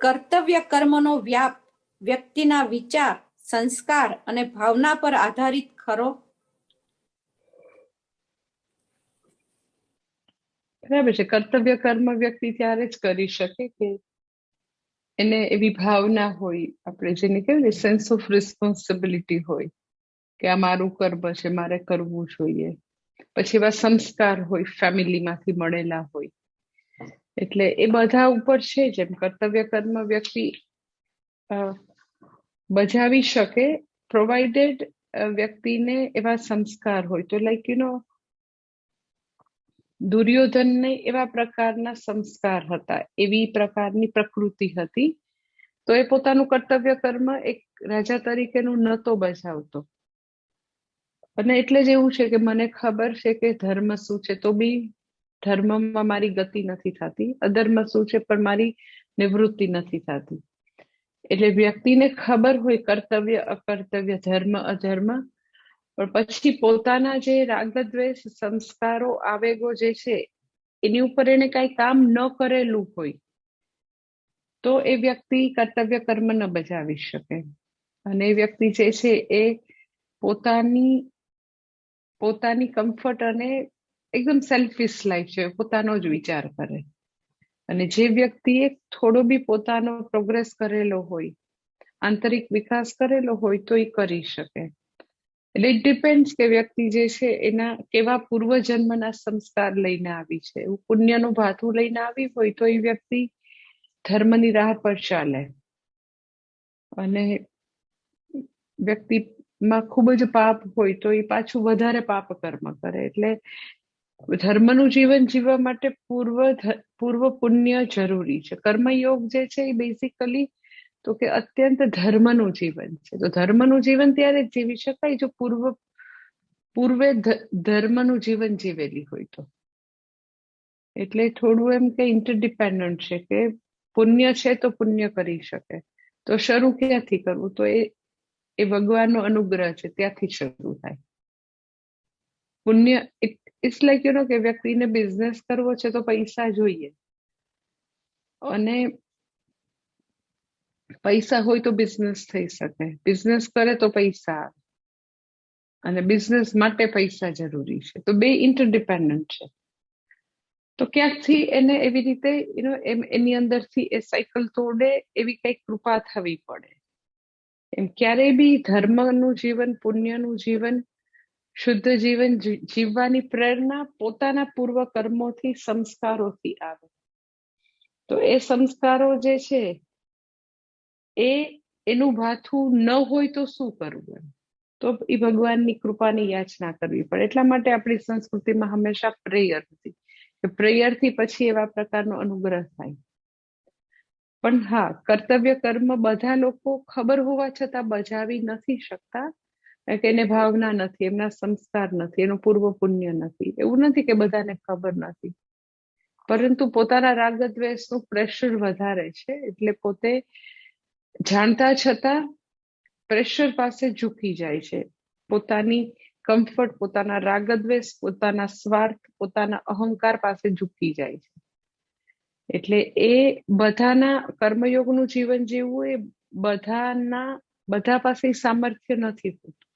કર્તવ્ય કર્મનો વ્યાપ, વ્યક્તિના વિચાર, સંસ્કાર અને ભાવના પર આધારિત ખરો? બરાબર છે. કર્તવ્ય કર્મ વ્યક્તિ ત્યારે જ કરી શકે કે એને એવી ભાવના હોય, આપણે જેને કહેવાય સેન્સ ઓફ રિસ્પોન્સિબિલિટી હોય કે આ મારું કર્મ છે, મારે કરવું જોઈએ. પછી એવા સંસ્કાર હોય ફેમિલીમાંથી મળેલા હોય. એટલે એ બધા ઉપર છે જેમ કર્તવ્ય, કર્મ વ્યક્તિ બજાવી શકે પ્રોવાઇડેડ વ્યક્તિને એવા સંસ્કાર હોય. તો લાઈક યુ નો દુર્યોધનને એવા પ્રકારના સંસ્કાર હતા. એવી પ્રકારની પ્રકૃતિ હતી. તો એ પોતાનું કર્તવ્ય, કર્મ એક રાજા તરીકેનું નતો બજાવતો. અને એટલે જ એવું છે કે મને ખબર છે કે ધર્મ શું છે. તો બી ધર્મમાં મારી ગતિ નથી થતી, અધર્મ શું છે પણ મારી નિવૃત્તિ નથી થતી. એટલે વ્યક્તિને ખબર હોય કર્તવ્ય, અકર્તવ્ય, ધર્મ, અધર્મ, પણ પછી પોતાના જે રાગદ્વેષ, સંસ્કારો, આવેગો જે છે, એની ઉપર એને કાંઈ કામ ન કરેલું હોય, તો એ વ્યક્તિ કર્તવ્ય કર્મ ન બજાવી શકે. અને એ વ્યક્તિ જે છે એ પોતાની પોતાની કમ્ફર્ટ અને એકદમ સેલ્ફિશ લાઈફ છે પોતાનો જ વિચાર કરે. અને જે વ્યક્તિએ થોડો બી પોતાનો પ્રોગ્રેસ કરેલો હોય, આંતરિક વિકાસ કરેલો હોય, તો એ કરી શકે. એટલે ઇટ ડિપેન્ડ કે વ્યક્તિ જે છે, એના કેવા પૂર્વજન્મના સંસ્કાર લઈને આવી છે. એવું પુણ્યનું ભાથું લઈને આવી હોય, તો એ વ્યક્તિ ધર્મની રાહ પર ચાલે. અને વ્યક્તિમાં ખૂબ જ પાપ હોય, તો એ પાછું વધારે પાપ કર્મ કરે. એટલે ધર્મનું જીવન જીવવા માટે પૂર્વ પૂર્વ પુણ્ય જરૂરી છે. કર્મયોગ જે છે એ બેઝિકલી તો કે અત્યંત ધર્મનું જીવન છે. તો ધર્મનું જીવન ત્યારે જીવી શકાય જો પૂર્વ, પૂર્વે ધર્મનું જીવન જીવેલી હોય તો. એટલે થોડું એમ કે ઇન્ટરડિપેન્ડન્ટ છે કે પુણ્ય છે તો પુણ્ય કરી શકે. તો શરૂ ક્યાંથી કરવું? તો એ એ ભગવાનનો અનુગ્રહ છે, ત્યાંથી શરૂ થાય. પુણ્ય ઇટ્સ લાઈક યુ નો કે વ્યક્તિને બિઝનેસ કરવો છે તો પૈસા જોઈએ અને પૈસા હોય તો બિઝનેસ થઈ શકે। બિઝનેસ કરે તો પૈસા આવે। અને બિઝનેસ માટે પૈસા જરૂરી છે। તો બે ઇન્ટરડિપેન્ડન્ટ છે। તો ક્યાંકથી એને એવી રીતે યુનો એની અંદરથી એ સાયકલ તોડે એવી કંઈક કૃપા થવી પડે। એમ ક્યારેય બી ધર્મનું જીવન પુણ્યનું જીવન શુદ્ધ જીવન જીવવાની પ્રેરણા પોતાના પૂર્વ કર્મોથી સંસ્કારોથી આવે. તો એ સંસ્કારો જે છે, એ, એનું ભાથું ન હોય તો શું કરવું તો એ ભગવાનની કૃપાની યાચના કરવી પડે. એટલા માટે આપણી સંસ્કૃતિમાં હંમેશા પ્રેયર હતી. કે પ્રેયરથી પછી એવા પ્રકારનો અનુગ્રહ થાય. પણ હા, કર્તવ્ય કર્મ બધા લોકો ખબર હોવા છતાં બજાવી નથી શકતા. કે એને ભાવના નથી, એમના સંસ્કાર નથી, એનું પૂર્વ પુણ્ય નથી. એવું નથી કે બધાને ખબર નથી. પરંતુ પોતાના રાગ દ્વેષનું પ્રેશર વધારે છે, એટલે પોતે જાણતા છતાં પ્રેશર પાસે ઝૂકી જાય છે. પોતાની કમ્ફર્ટ પોતાના રાગદ્વેષ, પોતાના સ્વાર્થ, પોતાના અહંકાર પાસે ઝૂકી જાય છે. એટલે એ બધાના કર્મયોગનું જીવન જીવવું એ બધાના, બધા પાસે સામર્થ્ય નથી હોતું.